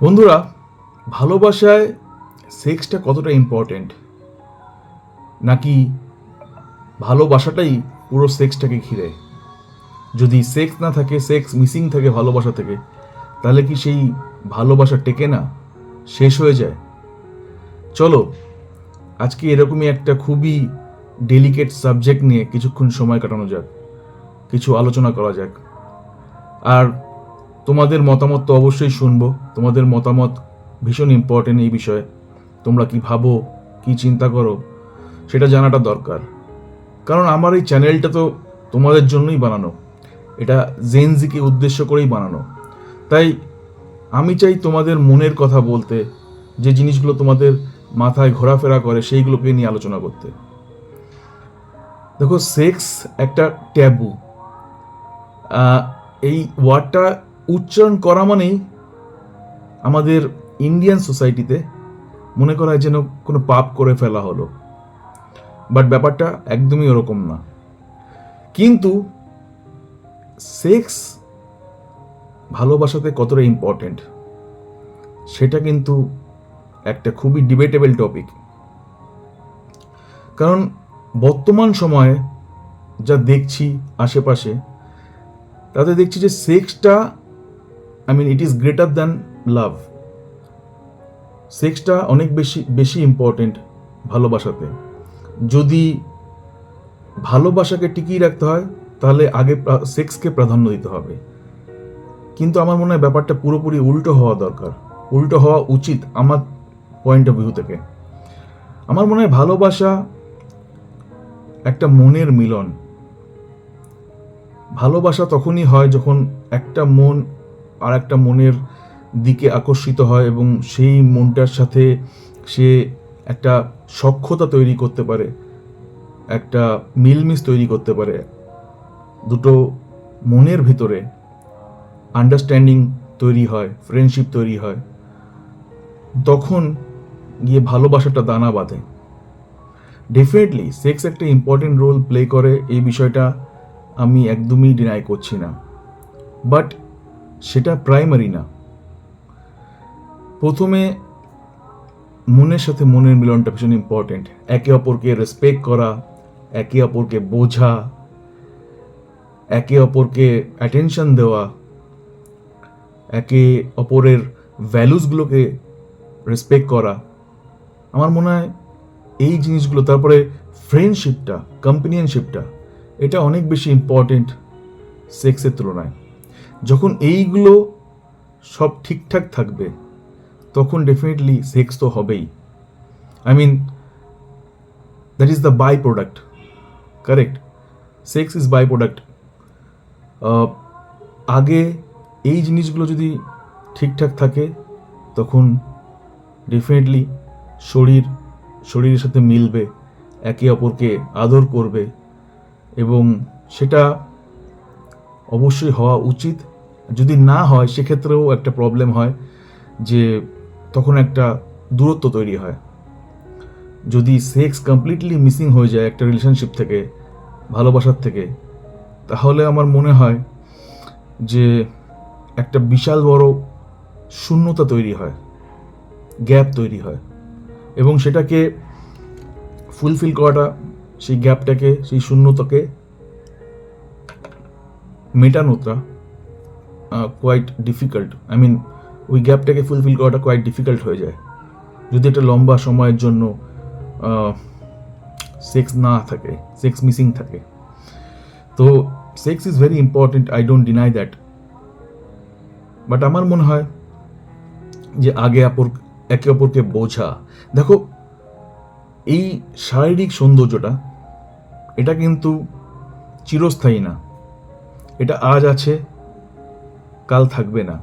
বন্ধুরা, ভালোবাসায় সেক্সটা কতটা ইম্পর্ট্যান্ট নাকি ভালোবাসাটাই পুরো সেক্সটাকে ঘিরে? যদি সেক্স না থাকে সেক্স মিসিং থাকে ভালোবাসা থেকে, তাহলে কি সেই ভালোবাসা টেকে না? শেষ হয়ে যায়। চলো, আজকে এরকমই একটা খুবই ডেলিকেট সাবজেক্ট নিয়ে কিছুক্ষণ সময় কাটানো যাক, কিছু আলোচনা করা যাক। আর তোমাদের মতামত তো অবশ্যই শুনব। তোমাদের মতামত ভীষণ ইম্পর্টেন্ট এই বিষয়ে। তোমরা কি ভাবো, কি চিন্তা করো, সেটা জানাটা দরকার। কারণ আমার এই চ্যানেলটা তো তোমাদের জন্যই বানানো। এটা জেনজিকে উদ্দেশ্য করেই বানানো। তাই আমি চাই তোমাদের মনের কথা বলতে, যে জিনিসগুলো তোমাদের মাথায় ঘোরাফেরা করে, সেইগুলোকে নিয়ে আলোচনা করতে। দেখো সেক্স একটা ট্যাবু এই ওয়ার্ডটা উচ্চারণ করা মানেই আমাদের ইন্ডিয়ান সোসাইটিতে মনে করা হয় যেন কোনো পাপ করে ফেলা হলো। বাট ব্যাপারটা একদমই ওরকম না। কিন্তু সেক্স ভালোবাসাতে কতটা ইম্পর্ট্যান্ট সেটা কিন্তু একটা খুবই ডিবেটেবল টপিক কারণ বর্তমান সময়ে যা দেখছি আশেপাশে, তাতে দেখছি যে সেক্সটা I mean it is greater than love সেক্সটা অনেক বেশি বেশি ইম্পর্টেন্ট ভালোবাসাতে। যদি ভালোবাসাকে টিকিয়ে রাখতে হয়, তাহলে আগে সেক্সকে প্রাধান্য দিতে হবে। কিন্তু আমার মনে হয় ব্যাপারটা পুরোপুরি উল্টো হওয়া দরকার। উল্টো হওয়া উচিত আমার পয়েন্ট অফ ভিউ থেকে। আমার মনে হয় ভালোবাসা একটা মনের মিলন। ভালোবাসা তখনই হয় যখন একটা মন আর একটা মনের দিকে আকর্ষিত হয় এবং সেই মনটার সাথে সে একটা সক্ষতা তৈরি করতে পারে, একটা মিলমিস তৈরি করতে পারে, দুটো মনের ভিতরে আন্ডারস্ট্যান্ডিং তৈরি হয় ফ্রেন্ডশিপ তৈরি হয়। তখন গিয়ে ভালোবাসাটা দানা বাঁধে। ডেফিনেটলি সেক্স একটা ইম্পর্টেন্ট রোল প্লে করে, এই বিষয়টা আমি একদমই ডিনাই করছি না। বাট সেটা প্রাইমারি না। প্রথমে মনের সাথে মনের মিলনটা ভীষণ ইম্পর্টেন্ট একে অপরকে রেসপেক্ট করা, একে অপরকে বোঝা, একে অপরকে অ্যাটেনশন দেওয়া, একে অপরের ভ্যালুসগুলোকে রেসপেক্ট করা। আমার মনে হয় এই জিনিসগুলো, তারপরে ফ্রেন্ডশিপটা কম্পেনিয়নশিপটা এটা অনেক বেশি ইম্পর্টেন্ট সেক্সের তুলনায়। যখন এইগুলো সব ঠিকঠাক থাকবে, তখন ডেফিনেটলি সেক্স তো হবেই। I mean that is the by product correct sex is by product আগে এই জিনিসগুলো যদি ঠিকঠাক থাকে, তখন ডেফিনেটলি শরীর, শরীরের সাথে মিলবে, একে অপরকে আদর করবে এবং সেটা অবশ্যই হওয়া উচিত। যদি না হয়, সেক্ষেত্রেও একটা প্রবলেম হয় যে তখন একটা দূরত্ব তৈরি হয়। যদি সেক্স কমপ্লিটলি মিসিং হয়ে যায় একটা রিলেশনশিপ থেকে, ভালোবাসার থেকে, তাহলে আমার মনে হয় যে একটা বিশাল বড় শূন্যতা তৈরি হয় গ্যাপ তৈরি হয়। এবং সেটাকে ফুলফিল করাটা, সেই গ্যাপটাকে সেই শূন্যতাকে মেটানোটা কোয়াইট ডিফিকাল্ট আই মিন ওই গ্যাপটাকে ফুলফিল করাটা কোয়াইট ডিফিকাল্ট হয়ে যায়। যদি একটা লম্বা সময়ের জন্য সেক্স না থাকে সেক্স মিসিং থাকে। তো sex is very important I don't deny that but আমার মনে হয় যে আগে অপর, একে অপরকে বোঝা, দেখো, এই শারীরিক সৌন্দর্যটা, এটা কিন্তু চিরস্থায়ী না। এটা আজ আছে, কাল থাকবে না।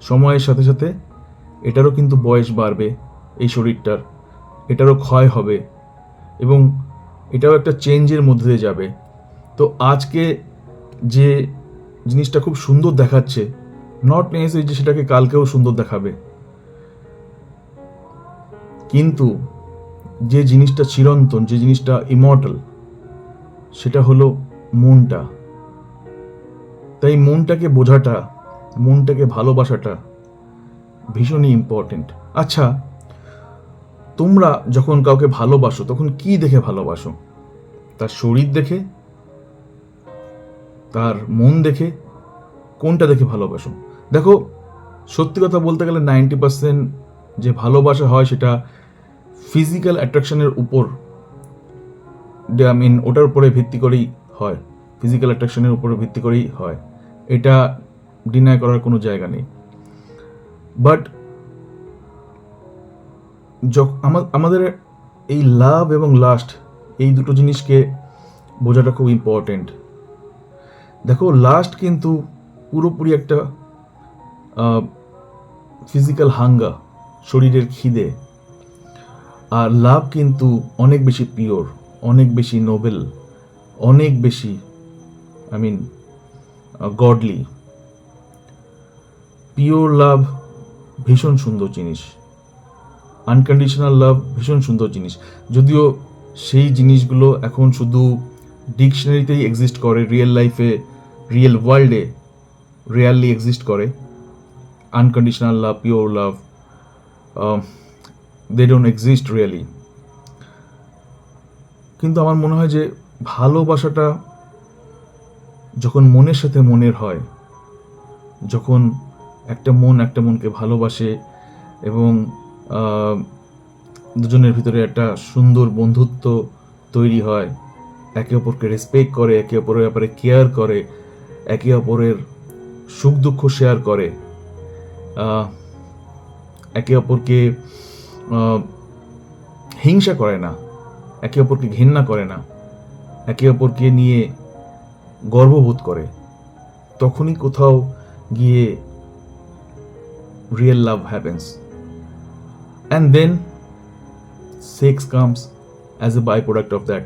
সময়ের সাথে সাথে এটারও কিন্তু বয়স বাড়বে এই শরীরটার, এটারও ক্ষয় হবে এবং এটাও একটা চেঞ্জের মধ্যে দিয়ে যাবে। তো আজকে যে জিনিসটা খুব সুন্দর দেখাচ্ছে নট নেসেসারি যে সেটাকে কালকেও সুন্দর দেখাবে। কিন্তু যে জিনিসটা চিরন্তন, যে জিনিসটা ইমর্টাল সেটা হলো মনটা। তাই মনটাকে বোঝাটা, মনটাকে ভালোবাসাটা ভীষণই ইম্পর্টেন্ট আচ্ছা তোমরা যখন কাউকে ভালোবাসো, তখন কি দেখে ভালোবাসো? তার শরীর দেখে? তার মন দেখে? কোনটা দেখে ভালোবাসো? দেখো, সত্যি কথা বলতে গেলে নাইনটি পার্সেন্ট যে ভালোবাসা হয় সেটা ফিজিক্যাল অ্যাট্রাকশনের উপর আই মিন ওটার উপরে ভিত্তি করেই হয়। ফিজিক্যাল অ্যাট্রাকশনের উপরে ভিত্তি করেই হয়। এটা ডিনাই করার কোনো জায়গা নেই। বাট আমাদের এই লাভ এবং লাস্ট এই দুটো জিনিসকে বোঝাটা খুব ইম্পর্টেন্ট দেখো লাস্ট কিন্তু পুরোপুরি একটা ফিজিক্যাল হাঙ্গা শরীরের খিদে। আর লাভ কিন্তু অনেক বেশি পিওর অনেক বেশি নোবেল অনেক বেশি I mean godly pure love ভীষণ সুন্দর জিনিস। আনকন্ডিশনাল লাভ ভীষণ সুন্দর জিনিস। যদিও সেই জিনিসগুলো এখন শুধু ডিকশনারিতেই এক্সিস্ট করে রিয়েল লাইফে রিয়েল ওয়ার্ল্ডে রিয়ালি এক্সিস্ট করে। Unconditional love pure love they don't exist really কিন্তু আমার মনে হয় যে ভালোবাসাটা যখন মনের সাথে মনের হয়, যখন একটা মন একটা মনকে ভালোবাসে এবং দুজনের ভিতরে একটা সুন্দর বন্ধুত্ব তৈরি হয়, একে অপরকে রেসপেক্ট করে, একে অপরের ব্যাপারে কেয়ার করে, একে অপরের সুখ দুঃখ শেয়ার করে একে অপরকে হিংসা করে না, একে অপরকে ঘেন্না করে না, একে অপরকে নিয়ে গর্ববোধ করে। তখনই কোথাও গিয়ে real love happens and then sex comes as a by product of that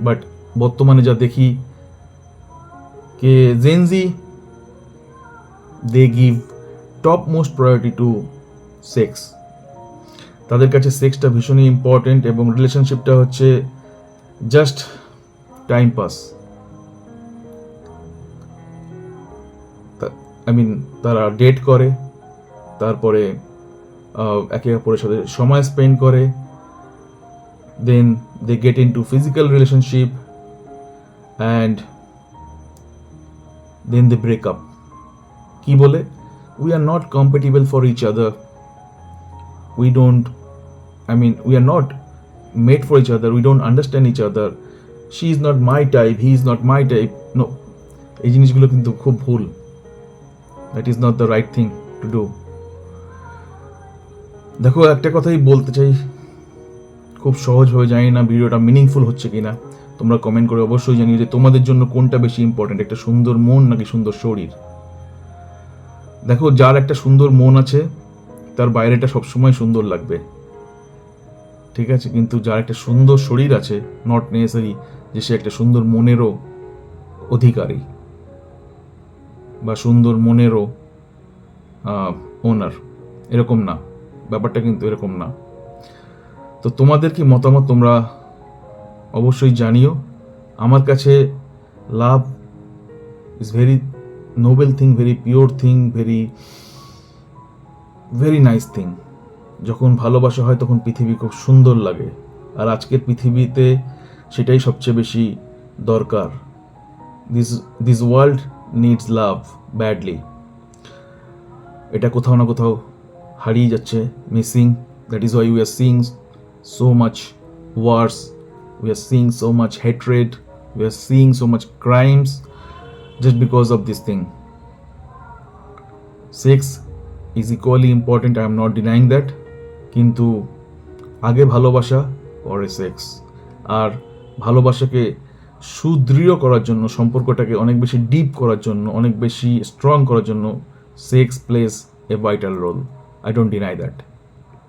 but বর্তমানে যা দেখি, কে Gen Z they give top most priority to sex তাদের কাছে সেক্সটা ভীষণই ইম্পর্টেন্ট এবং রিলেশনশিপটা হচ্ছে just time pass I mean তারা ডেট করে, তারপরে একে অপরের সাথে সময় স্পেন্ড করে then they get into physical relationship and then they break up কি বলে? We are not compatible for each other we don't, i mean, we are not made for each other. We don't understand each other. She is not my type he is not my type no এই জিনিসগুলো কিন্তু খুব ভুল। That is not the right thing to do দেখো, একটা কথাই বলতে চাই। খুব সহজভাবে জানি না ভিডিওটা মিনিংফুল হচ্ছে কিনা। তোমরা কমেন্ট করে অবশ্যই জানিও যে তোমাদের জন্য কোনটা বেশি ইম্পর্টেন্ট একটা সুন্দর মন নাকি সুন্দর শরীর? দেখো, যার একটা সুন্দর মন আছে, তার বাইরেটা সবসময় সুন্দর লাগবে। ঠিক আছে? কিন্তু যার একটা সুন্দর শরীর আছে নট নেসেসারি যে সে একটা সুন্দর মনেরও অধিকারী বা সুন্দর মনেরও ওনার এরকম না। ব্যাপারটা কিন্তু এরকম না। তো তোমাদের কি মতামত তোমরা অবশ্যই জানিও। আমার কাছে love is very noble thing very pure thing very very nice thing যখন ভালোবাসা হয় তখন পৃথিবী খুব সুন্দর লাগে। আর আজকের পৃথিবীতে সেটাই সবচেয়ে বেশি দরকার। This this world needs love badly এটা কোথাও না কোথাও হারিয়ে যাচ্ছে missing that is why we are seeing so much wars we are seeing so much hatred we are seeing so much crimes just because of this thing sex is equally important I am not denying that কিন্তু আগে ভালোবাসা, পরে sex আর ভালোবাসাকে সুদৃঢ় করার জন্য, সম্পর্কটাকে অনেক বেশি ডিপ করার জন্য, অনেক বেশি স্ট্রং করার জন্য sex plays a vital role I don't deny that